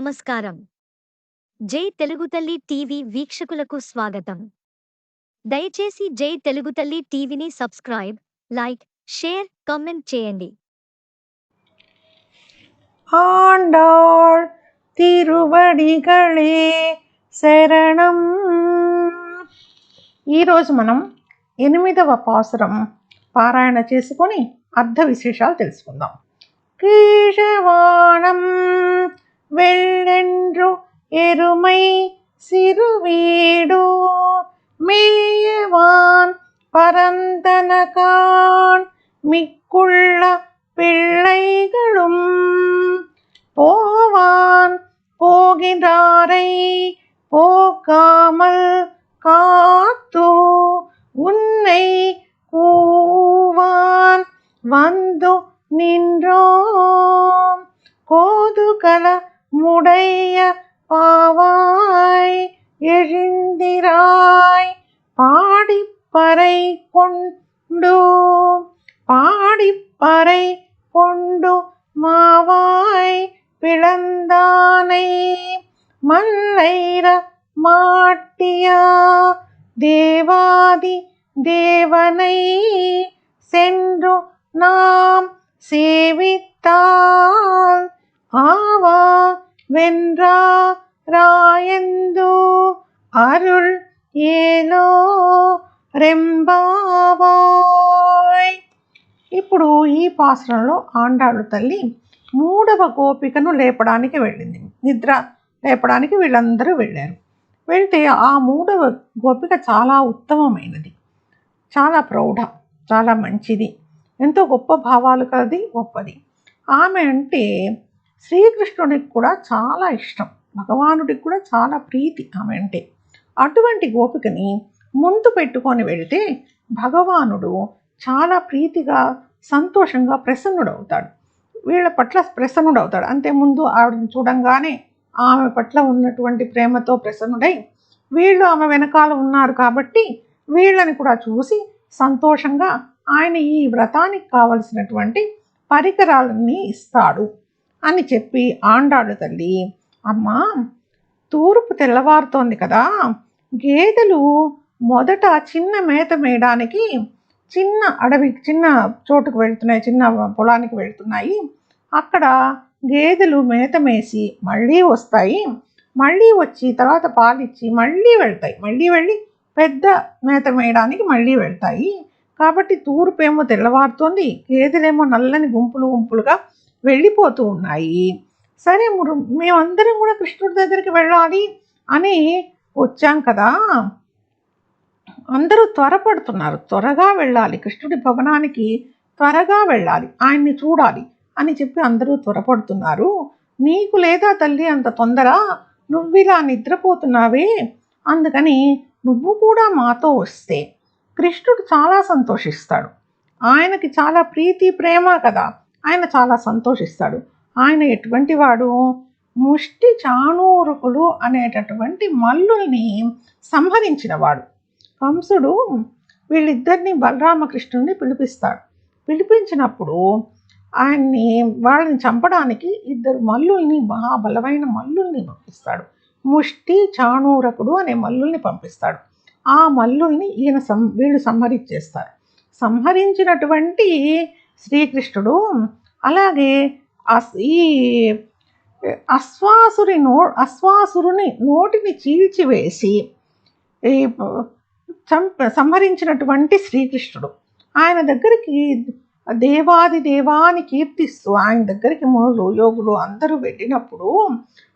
నమస్కారం జై తెలుగు తల్లి టీవీ వీక్షకులకు స్వాగతం దయచేసి జై తెలుగు తల్లి టీవీని సబ్స్క్రైబ్ లైక్ షేర్ కామెంట్ చేయండి ஆண்டாள் తిరువడిగళే శరణం ఈరోజు మనం ఎనిమిదవ పాసురం పారాయణ చేసుకొని అర్ధ విశేషాలు తెలుసుకుందాం కీశవాణం வெள்ளென்றோ எருமை சிறுவீடோ மேயவான் பரந்தனகான் மிக்குள்ள பிள்ளைகளும் போவான். போகின்றாரை போக்காமல் காத்தோ உன்னை கூவான். வந்தோ நின்றோம். கோதுகல முடைய பாவாய் எழுந்திராய். பாடிப்பறை கொண்டு பாடிப்பறை கொண்டு மாவாய் பிளந்தானை. மல்லைர மாட்டியா தேவாதி தேவனை சென்று நாம் சேவித்தால் வென்றா ராயந்து அருள் ఏలో రెంబావాయ్ ఇప్పుడు ఈ పాసరంలో ఆండాళ్ళు తల్లి మూడవ గోపికను లేపడానికి వెళ్ళింది నిద్ర లేపడానికి వీళ్ళందరూ వెళ్ళారు వెళ్తే ఆ మూడవ గోపిక చాలా ఉత్తమమైనది చాలా ప్రౌఢ చాలా మంచిది ఎంతో గొప్ప భావాలు కలది గొప్పది ఆమె అంటే శ్రీకృష్ణుడికి కూడా చాలా ఇష్టం. భగవానుడికి కూడా చాలా ప్రీతి ఆమె అంటే అటువంటి గోపికని ముందు పెట్టుకొని వెళితే భగవానుడు చాలా ప్రీతిగా సంతోషంగా ప్రసన్నుడవుతాడు. వీళ్ళ పట్ల ప్రసన్నుడవుతాడు. అంతే ముందు ఆవిడని చూడంగానే ఆమె పట్ల ఉన్నటువంటి ప్రేమతో ప్రసన్నుడై వీళ్ళు ఆమె వెనకాల ఉన్నారు కాబట్టి వీళ్ళని కూడా చూసి సంతోషంగా ఆయన ఈ వ్రతానికి కావలసినటువంటి పరికరాలన్నీ ఇస్తాడు. అని చెప్పి ఆండాడు తల్లి అమ్మా తూర్పు తెల్లవారుతోంది కదా గేదెలు మొదట చిన్న మేత మేయడానికి చిన్న అడవి చిన్న చోటుకు వెళ్తున్నాయి చిన్న పొలానికి వెళ్తున్నాయి. అక్కడ గేదెలు మేత మేసి మళ్ళీ వస్తాయి మళ్ళీ వచ్చి తర్వాత పాలిచ్చి మళ్ళీ వెళ్తాయి మళ్ళీ వెళ్ళి పెద్ద మేత మేయడానికి మళ్ళీ వెళ్తాయి. కాబట్టి తూర్పేమో తెల్లవారుతోంది గేదెలేమో నల్లని గుంపులు గుంపులుగా వెళ్ళిపోతూ ఉన్నాయి. సరే మురు- మేమందరం కూడా కృష్ణుడి దగ్గరికి వెళ్ళాలి అని వచ్చాం కదా. అందరూ త్వరపడుతున్నారు. త్వరగా వెళ్ళాలి. కృష్ణుడి భవనానికి త్వరగా వెళ్ళాలి. ఆయన్ని చూడాలి అని చెప్పి అందరూ త్వరపడుతున్నారు. నీకు లేదా తల్లి అంత తొందర? నువ్విలా నిద్రపోతున్నావే? అందుకని నువ్వు కూడా మాతో వస్తే. కృష్ణుడు చాలా సంతోషిస్తాడు. ఆయనకి చాలా ప్రీతి ప్రేమ కదా. ఆయన చాలా సంతోషిస్తాడు. ఆయన ఎటువంటి వాడు? ముష్టి చాణూరుకులు అనేటటువంటి మల్లుల్ని సంహరించినవాడు కంసుడు వీళ్ళిద్దరిని బలరామకృష్ణుని పిలిపిస్తాడు. పిలిపించినప్పుడు ఆయన్ని వాళ్ళని చంపడానికి ఇద్దరు మల్లుల్ని మహాబలమైన మల్లుల్ని పంపిస్తాడు. ముష్టి చాణూరకుడు అనే మల్లుల్ని పంపిస్తాడు. ఆ మల్లుల్ని ఈయన సం వీళ్ళు సంహరించేస్తారు. సంహరించినటువంటి శ్రీకృష్ణుడు అలాగే అస్- ఈ అశ్వాసురి నో అశ్వాసురుని నోటిని చీల్చివేసి ఈ చంప సంహరించినటువంటి శ్రీకృష్ణుడు. ఆయన దగ్గరికి దేవాది దేవాని కీర్తిస్తూ ఆయన దగ్గరికి మూలు యోగులు అందరూ వెళ్ళినప్పుడు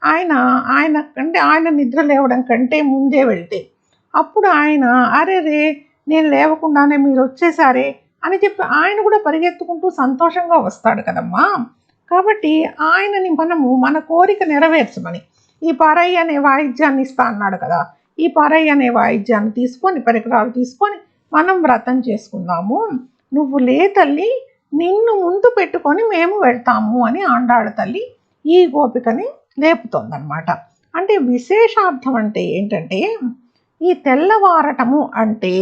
ఆయన ఆయన కంటే ఆయన నిద్ర లేవడం కంటే ముందే వెళ్తే అప్పుడు ఆయన అరే రే నేను లేవకుండానే మీరు వచ్చేసారే అని చెప్పి ఆయన కూడా పరిగెత్తుకుంటూ సంతోషంగా వస్తాడు కదమ్మా. కాబట్టి ఆయనని మనము మన కోరిక నెరవేర్చమని ఈ పారై అనే వాయిద్యాన్ని ఇస్తా అన్నాడు కదా ఈ పారై అనే వాయిద్యాన్ని తీసుకొని పరికరాలు తీసుకొని మనం వ్రతం చేసుకుందాము. నువ్వు లే తల్లి నిన్ను ముందు పెట్టుకొని మేము వెళ్తాము అని ఆండాడు తల్లి ఈ గోపికని లేపుతోందనమాట అంటే విశేషార్థం అంటే ఏంటంటే ఈ తెల్లవారటము అంటే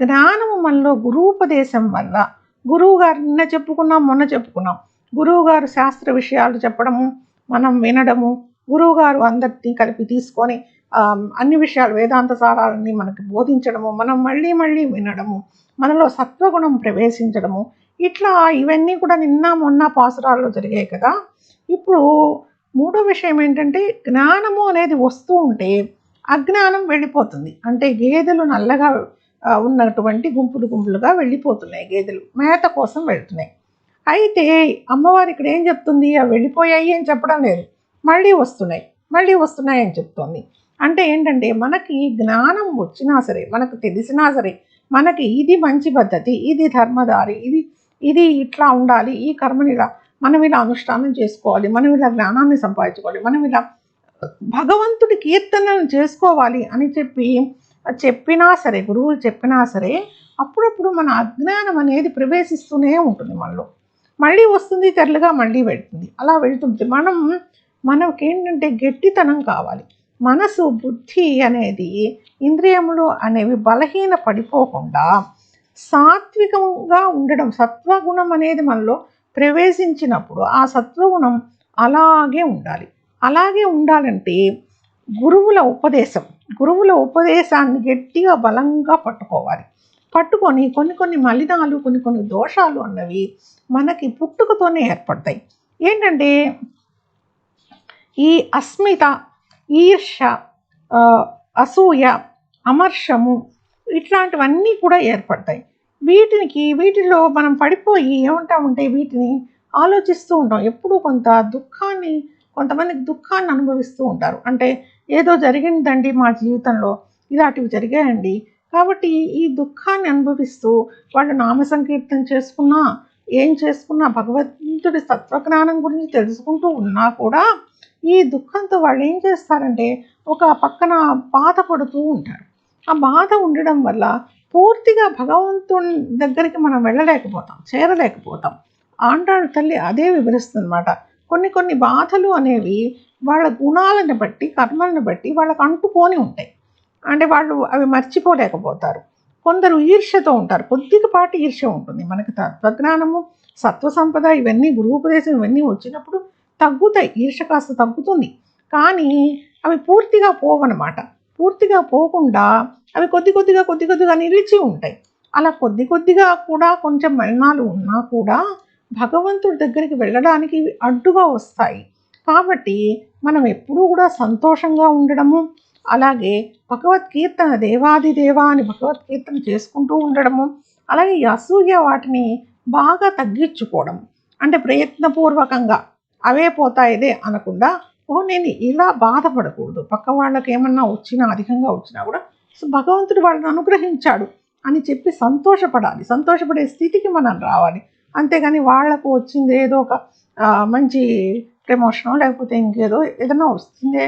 జ్ఞానము మనలో గురూపదేశం వల్ల. గురువు గారు నిన్న చెప్పుకున్నాం మొన్న చెప్పుకున్నాం. గురువుగారు శాస్త్ర విషయాలు చెప్పడము మనం వినడము గురువుగారు అందరినీ కలిపి తీసుకొని అన్ని విషయాలు వేదాంత సారాలన్నీ మనకి బోధించడము మనం మళ్ళీ మళ్ళీ వినడము మనలో సత్వగుణం ప్రవేశించడము ఇట్లా ఇవన్నీ కూడా నిన్న మొన్న పాసురాల్లో జరిగాయి కదా. ఇప్పుడు మూడో విషయం ఏంటంటే జ్ఞానము అనేది వస్తూ ఉంటే అజ్ఞానం వెళ్ళిపోతుంది. అంటే గేదెలు నల్లగా ఉన్నటువంటి గుంపులు గుంపులుగా వెళ్ళిపోతున్నాయి గేదెలు మేత కోసం వెళ్తున్నాయి. అయితే అమ్మవారు ఇక్కడ ఏం చెప్తుంది? అవి వెళ్ళిపోయాయి అని చెప్పడం లేదు. మళ్ళీ వస్తున్నాయి మళ్ళీ వస్తున్నాయి అని చెప్తోంది. అంటే ఏంటంటే మనకి జ్ఞానం వచ్చినా సరే మనకు తెలిసినా సరే మనకి ఇది మంచి పద్ధతి ఇది ధర్మదారి ఇది ఇది ఇట్లా ఉండాలి ఈ కర్మని ఇలా మనం ఇలా అనుష్ఠానం చేసుకోవాలి మనం ఇలా జ్ఞానాన్ని సంపాదించుకోవాలి మనం ఇలా భగవంతుడి కీర్తనలు చేసుకోవాలి అని చెప్పి చెప్పినా సరే గురువులు చెప్పినా సరే అప్పుడప్పుడు మన అజ్ఞానం అనేది ప్రవేశిస్తూనే ఉంటుంది మనలో. మళ్ళీ వస్తుంది తెరలుగా మళ్ళీ వెళ్తుంది. అలా వెళ్తుంది. మనం మనకి ఏంటంటే గట్టితనం కావాలి. మనసు బుద్ధి అనేది ఇంద్రియములు అనేవి బలహీన పడిపోకుండా సాత్వికంగా ఉండడం సత్వగుణం అనేది మనలో ప్రవేశించినప్పుడు ఆ సత్వగుణం అలాగే ఉండాలి. అలాగే ఉండాలంటే గురువుల ఉపదేశం. గురువుల ఉపదేశాన్ని గట్టిగా బలంగా పట్టుకోవాలి. పట్టుకొని కొన్ని కొన్ని మలినాలు కొన్ని కొన్ని దోషాలు అన్నవి మనకి పుట్టుకతోనే ఏర్పడతాయి. ఏంటంటే ఈ అస్మిత ఈర్ష అసూయ అమర్షము ఇట్లాంటివన్నీ కూడా ఏర్పడతాయి. వీటికి వీటిలో మనం పడిపోయి ఏమంటామంటే వీటిని ఆలోచిస్తూ ఉంటాం. ఎప్పుడూ కొంత దుఃఖాన్ని కొంతమందికి దుఃఖాన్ని అనుభవిస్తూ ఉంటారు. అంటే ఏదో జరిగిందండి మా జీవితంలో ఇలాంటివి జరిగాయండి. కాబట్టి ఈ దుఃఖాన్ని అనుభవిస్తూ వాళ్ళు నామ సంకీర్తన చేసుకున్నా ఏం చేసుకున్నా భగవంతుడి తత్వజ్ఞానం గురించి తెలుసుకుంటూ ఉన్నా కూడా ఈ దుఃఖంతో వాళ్ళు ఏం చేస్తారంటే ఒక పక్కన బాధ పడుతూ ఉంటారు. ఆ బాధ ఉండడం వల్ల పూర్తిగా భగవంతుని దగ్గరికి మనం వెళ్ళలేకపోతాం చేరలేకపోతాం. ఆండాడు తల్లి అదే వివరిస్తుంది అనమాట కొన్ని కొన్ని బాధలు అనేవి వాళ్ళ గుణాలను బట్టి కర్మలను బట్టి వాళ్ళకు అంటుకొని ఉంటాయి. అంటే వాళ్ళు అవి మర్చిపోలేకపోతారు. కొందరు ఈర్ష్యతో ఉంటారు. కొద్దిపాటి ఈర్ష్య ఉంటుంది. మనకి తత్వజ్ఞానము సత్వ సంపద ఇవన్నీ గురువుపదేశం ఇవన్నీ వచ్చినప్పుడు తగ్గుతాయి. ఈర్ష కాస్త తగ్గుతుంది. కానీ అవి పూర్తిగా పోవన్నమాట. పూర్తిగా పోకుండా అవి కొద్ది కొద్దిగా కొద్ది కొద్దిగా నిలిచి ఉంటాయి. అలా కొద్ది కొద్దిగా కూడా కొంచెం మలినాలు ఉన్నా కూడా భగవంతుడి దగ్గరికి వెళ్ళడానికి అడ్డుగా వస్తాయి. కాబట్టి మనం ఎప్పుడూ కూడా సంతోషంగా ఉండడము అలాగే భగవద్కీర్తన దేవాది దేవా అని భగవద్కీర్తన చేసుకుంటూ ఉండడము అలాగే ఈ అసూయ వాటిని బాగా తగ్గించుకోవడం. అంటే ప్రయత్నపూర్వకంగా అవే పోతాయిదే అనకుండా ఓ నేను ఇలా బాధపడకూడదు. పక్క వాళ్ళకి ఏమన్నా వచ్చినా అధికంగా వచ్చినా కూడా సో భగవంతుడు వాళ్ళని అనుగ్రహించాడు అని చెప్పి సంతోషపడాలి. సంతోషపడే స్థితికి మనం రావాలి. అంతేగాని వాళ్ళకు వచ్చింది ఏదో ఒక మంచి ప్రమోషనో లేకపోతే ఇంకేదో ఏదైనా వస్తుందే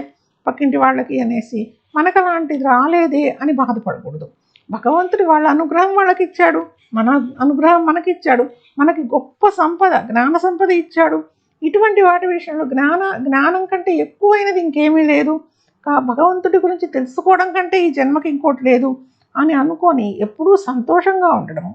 పక్కింటి వాళ్ళకి అనేసి మనకు అలాంటిది రాలేదే అని బాధపడకూడదు. భగవంతుడు వాళ్ళ అనుగ్రహం వాళ్ళకి ఇచ్చాడు మన అనుగ్రహం మనకి ఇచ్చాడు మనకి గొప్ప సంపద జ్ఞాన సంపద ఇచ్చాడు. ఇటువంటి వాటి విషయంలో జ్ఞాన జ్ఞానం కంటే ఎక్కువైనది ఇంకేమీ లేదు. కా భగవంతుడి గురించి తెలుసుకోవడం కంటే ఈ జన్మకి ఇంకోటి లేదు. అని అనుకొని ఎప్పుడూ సంతోషంగా ఉండడం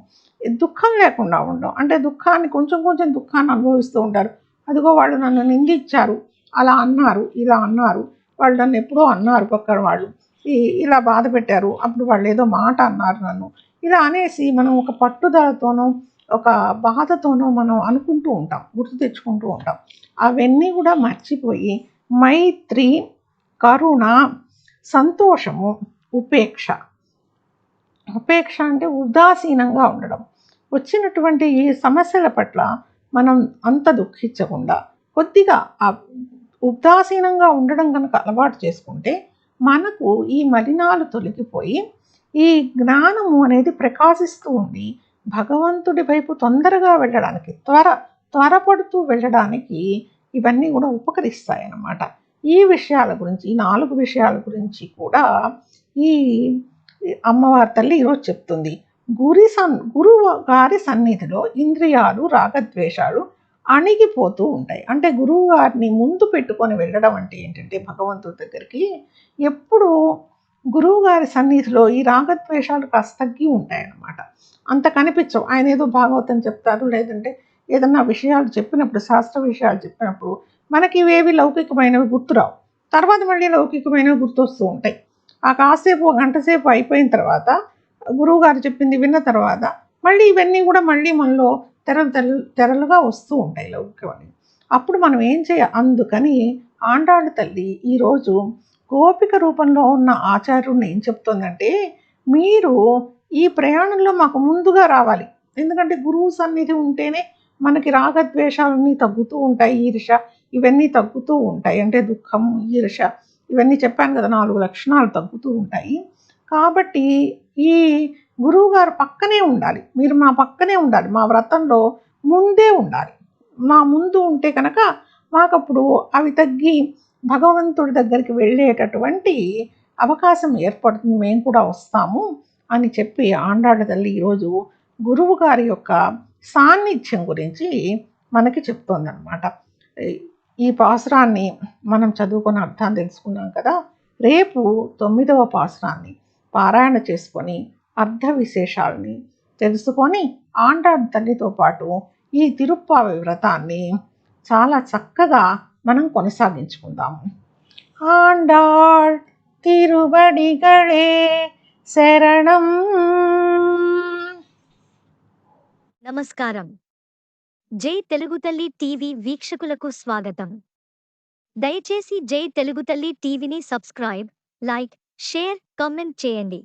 దుఃఖం లేకుండా ఉండడం. అంటే దుఃఖాన్ని కొంచెం కొంచెం దుఃఖాన్ని అనుభవిస్తూ ఉంటారు. అదిగో వాళ్ళు నన్ను నిందించారు అలా అన్నారు ఇలా అన్నారు. వాళ్ళు నన్ను ఎప్పుడో అన్నారు పక్కన వాళ్ళు. ఈ ఇలా బాధ పెట్టారు అప్పుడు వాళ్ళు ఏదో మాట అన్నారు నన్ను. ఇలా అనేసి మనం ఒక పట్టుదలతోనో ఒక బాధతోనో మనం అనుకుంటూ ఉంటాం గుర్తు తెచ్చుకుంటూ ఉంటాం. అవన్నీ కూడా మర్చిపోయి మైత్రి కరుణ సంతోషము ఉపేక్ష. ఉపేక్ష అంటే ఉదాసీనంగా ఉండడం. వచ్చినటువంటి ఈ సమస్యల పట్ల మనం అంత దుఃఖించకుండా కొద్దిగా ఆ ఉదాసీనంగా ఉండడం కనుక అలవాటు చేసుకుంటే మనకు ఈ మలినాలు తొలగిపోయి ఈ జ్ఞానము అనేది ప్రకాశిస్తూ ఉండి భగవంతుడి వైపు తొందరగా వెళ్ళడానికి త్వర త్వరపడుతూ వెళ్ళడానికి ఇవన్నీ కూడా ఉపకరిస్తాయి అన్నమాట ఈ విషయాల గురించి ఈ నాలుగు విషయాల గురించి కూడా ఈ అమ్మవారి తల్లి ఈరోజు చెప్తుంది. గురి సన్ గురువు గారి సన్నిధిలో ఇంద్రియాలు రాగద్వేషాలు అణిగిపోతూ ఉంటాయి. అంటే గురువు గారిని ముందు పెట్టుకొని వెళ్ళడం అంటే ఏంటంటే భగవంతుడి దగ్గరికి ఎప్పుడు గురువు గారి సన్నిధిలో ఈ రాగద్వేషాలు కాస్త తగ్గి ఉంటాయన్నమాట. అంత కనిపించవు. ఆయన ఏదో భాగవతం చెప్తారు లేదంటే ఏదన్నా విషయాలు చెప్పినప్పుడు శాస్త్ర విషయాలు చెప్పినప్పుడు మనకి ఇవేవి లౌకికమైనవి గుర్తురావు. తర్వాత మళ్ళీ లౌకికమైనవి గుర్తొస్తూ ఉంటాయి. ఆ కాసేపు గంట సేపు అయిపోయిన తర్వాత గురువుగారు చెప్పింది విన్న తర్వాత మళ్ళీ ఇవన్నీ కూడా మళ్ళీ మనలో తెరలు తెరలు తెరలుగా వస్తూ ఉంటాయి లౌకికమని అప్పుడు మనం ఏం చేయ అందుకని ఆండాడు తల్లి ఈరోజు గోపిక రూపంలో ఉన్న ఆచార్యుడిని ఏం చెప్తోందంటే మీరు ఈ ప్రయాణంలో మాకు ముందుగా రావాలి. ఎందుకంటే గురువు సన్నిధి ఉంటేనే మనకి రాగద్వేషాలన్నీ తగ్గుతూ ఉంటాయి ఈర్ష ఇవన్నీ తగ్గుతూ ఉంటాయి. అంటే దుఃఖం ఈర్ష ఇవన్నీ చెప్పాను కదా నాలుగు లక్షణాలు తగ్గుతూ ఉంటాయి. కాబట్టి ఈ గురువుగారు పక్కనే ఉండాలి. మీరు మా పక్కనే ఉండాలి. మా వ్రతంలో ముందే ఉండాలి. మా ముందు ఉంటే కనుక మాకప్పుడు అవి తగ్గి భగవంతుడి దగ్గరికి వెళ్ళేటటువంటి అవకాశం ఏర్పడుతుంది. మేము కూడా వస్తాము అని చెప్పి ఆండాళ్ళ తల్లి ఈరోజు గురువు గారి యొక్క సాన్నిధ్యం గురించి మనకి చెప్తోందనమాట ఈ పాసురాన్ని మనం చదువుకున్న అర్థం తెలుసుకున్నాం కదా రేపు తొమ్మిదవ పాసురాన్ని పారాయణ చేసుకొని అర్థ విశేషాలని తెలుసుకొని ఆండాడు తల్లితో పాటు ఈ తిరుప్పావి వ్రతాన్ని చాలా చక్కగా మనం కొనసాగించుకుందాము ఆండార్ తిరుబడి గడే శరణం. నమస్కారం. జై తెలుగు తల్లి టీవీ వీక్షకులకు స్వాగతం. దయచేసి జై తెలుగు తల్లి టీవీని సబ్స్క్రైబ్ లైక్ షేర్ కామెంట్ చేయండి.